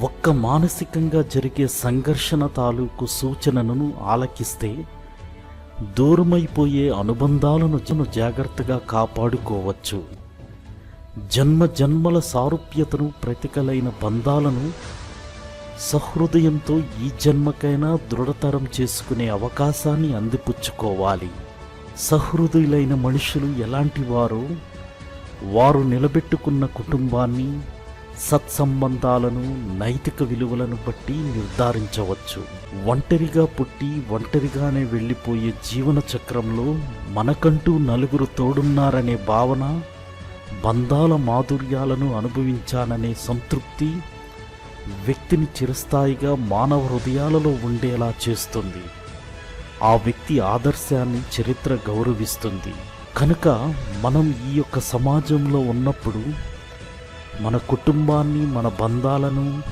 ఒక్క మానసికంగా జరిగే సంఘర్షణ తాలూకు సూచనను ఆలకిస్తే దూరమైపోయే అనుబంధాలను జను జాగ్రత్తగా కాపాడుకోవచ్చు. జన్మ జన్మల సారూప్యతను ప్రతికలైన బంధాలను సహృదయంతో ఈ జన్మకైనా దృఢతరం చేసుకునే అవకాశాన్ని అందిపుచ్చుకోవాలి. సహృదయులైన మనుషులు ఎలాంటి వారు వారు నిలబెట్టుకున్న కుటుంబాన్ని సత్సంబంధాలను నైతిక విలువలను బట్టి నిర్ధారించవచ్చు. ఒంటరిగా పుట్టి ఒంటరిగానే వెళ్ళిపోయే జీవన చక్రంలో మనకంటూ నలుగురు తోడున్నారనే భావన బంధాల మాధుర్యాలను అనుభవించాననే సంతృప్తి వ్యక్తిని చిరస్థాయిగా మానవ హృదయాలలో ఉండేలా చేస్తుంది. ఆ వ్యక్తి ఆదర్శాన్ని చరిత్ర గౌరవిస్తుంది. కనుక మనం ఈ యొక్క సమాజంలో ఉన్నప్పుడు మన కుటుంబాన్ని మన బంధాలను